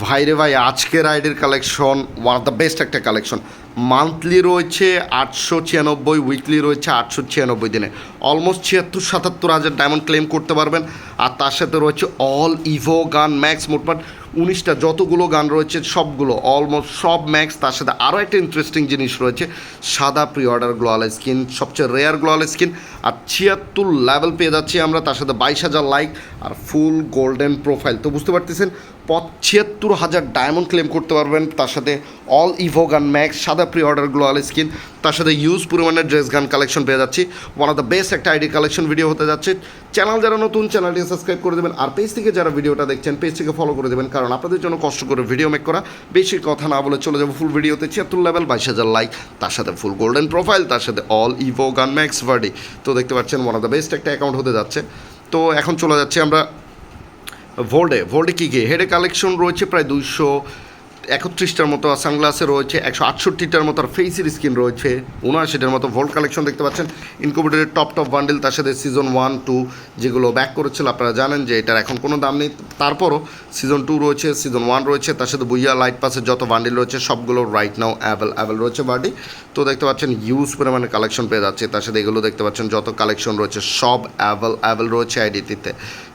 ভাইরে ভাই আজকের আইডির collection one of the best একটা কালেকশন মান্থলি রয়েছে আটশো ছিয়ানব্বই, উইকলি রয়েছে আটশো ছিয়ানব্বই দিনে। অলমোস্ট ছিয়াত্তর, সাতাত্তর হাজার ডায়মন্ড ক্লেম করতে পারবেন। আর তার সাথে রয়েছে অল ইভো গান ম্যাক্স মোটমাট উনিশটা, যতগুলো গান রয়েছে সবগুলো অলমোস্ট সব ম্যাক্স তার সাথে আরও একটা ইন্টারেস্টিং জিনিস রয়েছে, সাদা pre order gloo wall skin সবচেয়ে রেয়ার গ্লোয়াল স্কিন আর ছিয়াত্তর লেভেল পেয়ে যাচ্ছি আমরা, তার সাথে বাইশ হাজার লাইক আর ফুল গোল্ডেন প্রোফাইল তো বুঝতে পারতেছেন ছিয়াত্তর হাজার ডায়মন্ড ক্লেম করতে পারবেন, তার সাথে অল ইভো গান ম্যাক্স সাদা pre order gloo wall skin তার সাথে ইউজ পরিমাণের ড্রেস গান কালেকশন পেয়ে যাচ্ছি। ওয়ান অফ দ্য বেস্ট একটা আইডি কালেকশন ভিডিও হতে যাচ্ছে। চ্যানেল যারা নতুন চ্যানেলটি সাবস্ক্রাইব করে দেবেন। আর পেজ থেকে যারা ভিডিওটা দেখছেন পেজ থেকে ফলো করে দেবেন। কারণ আপনাদের জন্য কষ্ট করে ভিডিও মেক করা। বেশি কথা না বলে চলে যাব ফুল ভিডিওতে ছিয়াত্তর লেভেল বাইশ হাজার লাইক তার সাথে ফুল গোল্ডেন প্রোফাইল তার সাথে অল ইভো গান ম্যাক্স ভার্ডি তো দেখতে পাচ্ছেন ওয়ান অফ দ্য বেস্ট একটা অ্যাকাউন্ট হতে যাচ্ছে। তো এখন চলে যাচ্ছে আমরা ভোল্ডে ভোল্ডে কী কী? হেডে কালেকশন রয়েছে প্রায় দুইশো একত্রিশটার মতো সানগ্লাসে রয়েছে, একশো আটষট্টিটার মতো ফেসির স্কিন রয়েছে। উনআশিটার মতো ভোল্ট কালেকশন দেখতে পাচ্ছেন। ইনকুবেটরের টপ টপ বান্ডেল তার সাথে সিজন ওয়ান টু যেগুলো ব্যাক করেছিল, আপনারা জানেন যে এটার এখন কোনো দাম নেই। তারপরও সিজন টু রয়েছে সিজন ওয়ান রয়েছে, তার সাথে বুইয়া লাইট পাসের যত বান্ডেল রয়েছে, সবগুলো রাইট নাও অ্যাভেল অ্যাভেল রয়েছে বাডি তো দেখতে পাচ্ছেন ইউজ পরিমাণে কালেকশন পেয়ে যাচ্ছে। তার সাথে এগুলো দেখতে পাচ্ছেন, যত কালেকশন রয়েছে, সব অ্যাভেল অ্যাভেল রয়েছে আইডিটিতে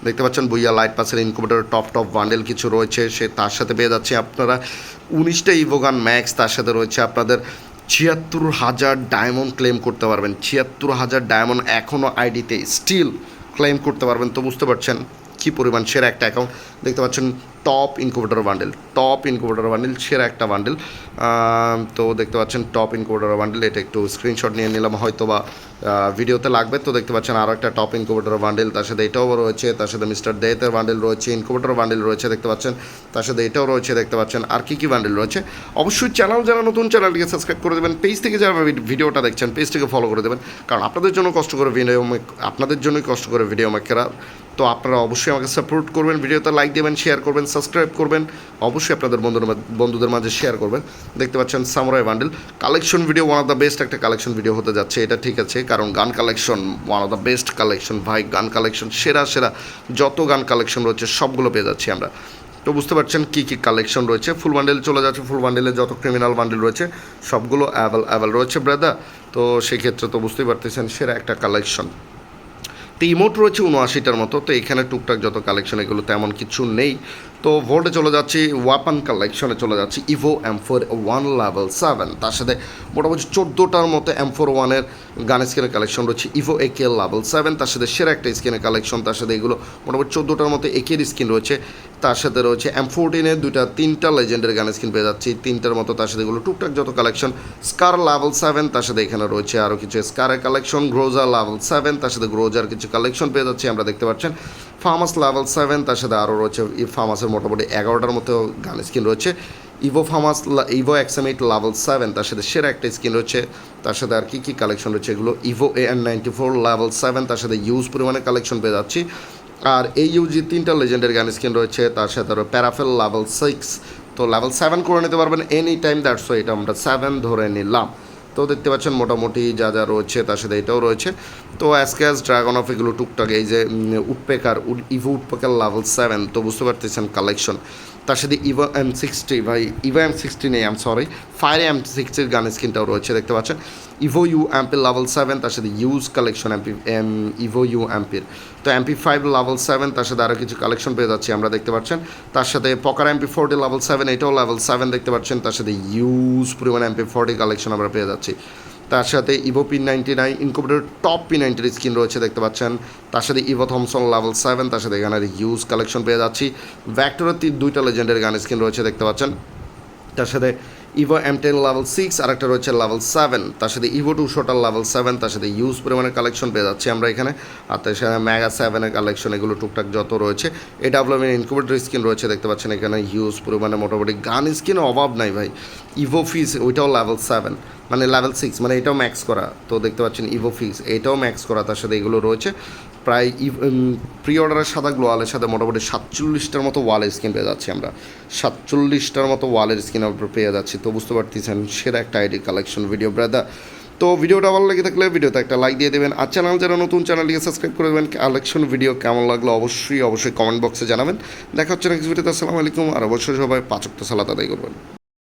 দেখতে পাচ্ছেন বইয়া লাইট পাসের ইনকুবেটার টপ টপ বান্ডেল কিছু রয়েছে, সে তার সাথে পেয়ে যাচ্ছে আপনারা উনিশটা ইভোগান ম্যাক্স তার সাথে রয়েছে আপনাদের ছিয়াত্তর হাজার ডায়মন্ড ক্লেম করতে পারবেন। ছিয়াত্তর হাজার ডায়মন্ড এখনও আইডিতে স্টিল ক্লেম করতে পারবেন। তো বুঝতে পারছেন কী পরিমাণ সেরা একটা অ্যাকাউন্ট দেখতে পাচ্ছেন top incubator bundle top incubator bundle সেরা একটা বান্ডেল তো দেখতে পাচ্ছেন টপ ইনকুবেটর বান্ডেল এটা একটু স্ক্রিনশট নিয়ে নিলাম হয়তো বা ভিডিওতে লাগবে। তো দেখতে পাচ্ছেন আরও একটা টপ ইনকুবেটর বান্ডেল তার সাথে এটাও রয়েছে, তার সাথে মিস্টার দেতের বান্ডেল রয়েছে ইনকুবেটর বান্ডেল রয়েছে, দেখতে পাচ্ছেন, তার সাথে এটাও রয়েছে, দেখতে পাচ্ছেন, আর কী কী বান্ডেল রয়েছে। অবশ্যই চ্যানেল যারা নতুন চ্যানেলটিকে সাবস্ক্রাইব করে দেবেন। পেজ থেকে যারা ভিডিওটা দেখছেন পেজটিকে ফলো করে দেবেন। কারণ আপনাদের জন্য কষ্ট করে ভিডিও আপনাদের জন্যই কষ্ট করে ভিডিও মেকেরা তো আপনারা অবশ্যই আমাকে সাপোর্ট করবেন ভিডিওতে লাইক দেবেন শেয়ার করবেন সাবস্ক্রাইব করবেন। অবশ্যই আপনাদের বন্ধুদের বন্ধুদের মাঝে শেয়ার করবেন। দেখতে পাচ্ছেন samurai bundle collection video one of the best একটা কালেকশন ভিডিও হতে যাচ্ছে, এটা ঠিক আছে। কারণ gun collection one of the best collection ভাই, গান কালেকশন সেরা সেরা। যত গান কালেকশন রয়েছে, সবগুলো পেয়ে যাচ্ছি আমরা। তো বুঝতে পারছেন কী কী কালেকশন রয়েছে? ফুল বান্ডেল চলে যাচ্ছে ফুল বান্ডেলে যত ক্রিমিনাল বান্ডেল রয়েছে, সবগুলো অ্যাভেল অ্যাভেল রয়েছে ব্রাদা তো সেক্ষেত্রে তো বুঝতেই পারতেছেন, সেরা একটা কালেকশন তো ইমোট রয়েছে উনআশিটার মতো। তো এখানে টুকটাক যত কালেকশন এগুলো, তেমন কিছু নেই। তো ভোল্টে চলে যাচ্ছি ওয়াপান কালেকশনে চলে যাচ্ছি, evo M four one level seven. তার সাথে মোটামুটি চোদ্দোটার মতো এম ফোর ওয়ানের গান স্কিনের কালেকশন রয়েছে, ইভো একে লেভেল সেভেন। তার সাথে সেরা একটা স্কিনের কালেকশন, তার সাথে এগুলো মোটামুটি চোদ্দোটার মতো একের স্কিন রয়েছে। তার সাথে রয়েছে এম ফোরটিনের দুইটা, তিনটা লেজেন্ডের গান স্কিন পেয়ে যাচ্ছি। তিনটার মতো তার সাথে এগুলো টুকটাক যত কালেকশন, স্কার লেভেল সেভেন, তার সাথে এখানে রয়েছে আরও কিছু স্কারের কালেকশন, গ্রোজার লেভেল সেভেন, তার সাথে গ্রোজার কিছু কালেকশন পেয়ে যাচ্ছি, আমরা দেখতে পাচ্ছেন। ফার্মাস লেভেল সেভেন, তার সাথে আরও রয়েছে ই ফার্মাসের মোটামুটি এগারোটার মতো গান স্কিন রয়েছে। Evo famas evo X M eight level seven তার সাথে সেরা একটা স্কিন রয়েছে। তার সাথে আর কী কী কালেকশন রয়েছে এগুলো? Evo A N ninety four level seven তার সাথে ইউজ পরিমাণে কালেকশন পেয়ে যাচ্ছি। আর এই ইউজি তিনটা লেজেন্ডের গান স্কিন রয়েছে, তার সাথে আরও প্যারাফেল লেভেল সিক্স তো লেভেল সেভেন করে নিতে পারবেন এনি টাইম দ্যাটস এটা আমরা সেভেন ধরে নিলাম। তো দেখতে পাচ্ছেন মোটামুটি যা যা রয়েছে তার সাথে এটাও রয়েছে। তো অ্যাসক্যাস ড্রাগন অফ এগুলো টুকটাক এই যে woodpecker Evo woodpecker level seven তো বুঝতে পারতেছেন কালেকশন তার সাথে ইভো এম সিক্সটি ভাই ইভো এম সিক্সটি নেই আম সরি ফায়ার এম সিক্সটির গান স্ক্রিনটাও রয়েছে, দেখতে পাচ্ছেন। Evo U ampere level seven তার সাথে use collection MP M evo U ampere তো এমপি ফাইভ লেভেল সেভেন তার সাথে আরও কিছু কালেকশন পেয়ে যাচ্ছি আমরা, দেখতে পাচ্ছেন। তার সাথে poker MP forty level seven এটাও লেভেল সেভেন দেখতে পাচ্ছেন। তার সাথে ইউজ পরিমাণ এমপি ফোরটি কালেকশন আমরা পেয়ে যাচ্ছি। তার সাথে evo P ninety nine incubator top P নাইনটির screen রয়েছে, দেখতে পাচ্ছেন। তার সাথে ইভো থমসন লেভেল সেভেন তার সাথে গানের হিউজ কালেকশন পেয়ে যাচ্ছি। ভ্যাক্টরের দুইটা লেজেন্ডের গানের স্ক্রিন রয়েছে, দেখতে পাচ্ছেন। তার সাথে evo M ten level six আর একটা রয়েছে লেভেল সেভেন তার সাথে evo two shooter level seven তার সাথে ইউজ পরিমাণের কালেকশন পেয়ে যাচ্ছি আমরা এখানে। আর তার সাথে ম্যাগা সেভেনের কালেকশন এগুলো টুকটাক যত রয়েছে। এ ডাব্লিউএম ইনকুবেটর স্কিন রয়েছে, দেখতে পাচ্ছেন এখানে ইউজ পরিমাণে মোটামুটি। গান স্কিন অভাব নাই ভাই। ইভো ফিস ওইটাও লেভেল সেভেন মানে লেভেল সিক্স মানে এটাও ম্যাক্স করা। তো দেখতে পাচ্ছেন ইভো ফিক্স এটাও ম্যাক্স করা। তার সাথে এগুলো রয়েছে। প্রায় প্রি অর্ডারের সাদা গ্লোয়ালের সাথে মোটামুটি সাতচল্লিশটার মতো ওয়ালের স্কিন পেয়ে যাচ্ছি আমরা। সাতচল্লিশটার মতো ওয়ালের স্কিন আমরা পেয়ে যাচ্ছি। তো বুঝতে পারতেছেন, সেরা একটা আইডি কালেকশন ভিডিও ব্রাদা তো ভিডিওটা ভালো লেগে থাকলে ভিডিওতে একটা লাইক দিয়ে দেবেন। আর চ্যানেল যারা নতুন চ্যানেলটিকে সাবস্ক্রাইব করে দেবেন। কালেকশন ভিডিও কেমন লাগল অবশ্যই অবশ্যই কমেন্ট বক্সে জানাবেন। দেখা হচ্ছে নেক্সট ভিডিওতে আসসালামু আলাইকুম। আর অবশ্যই সবাই পাচক তো সালাত আদায় করবেন।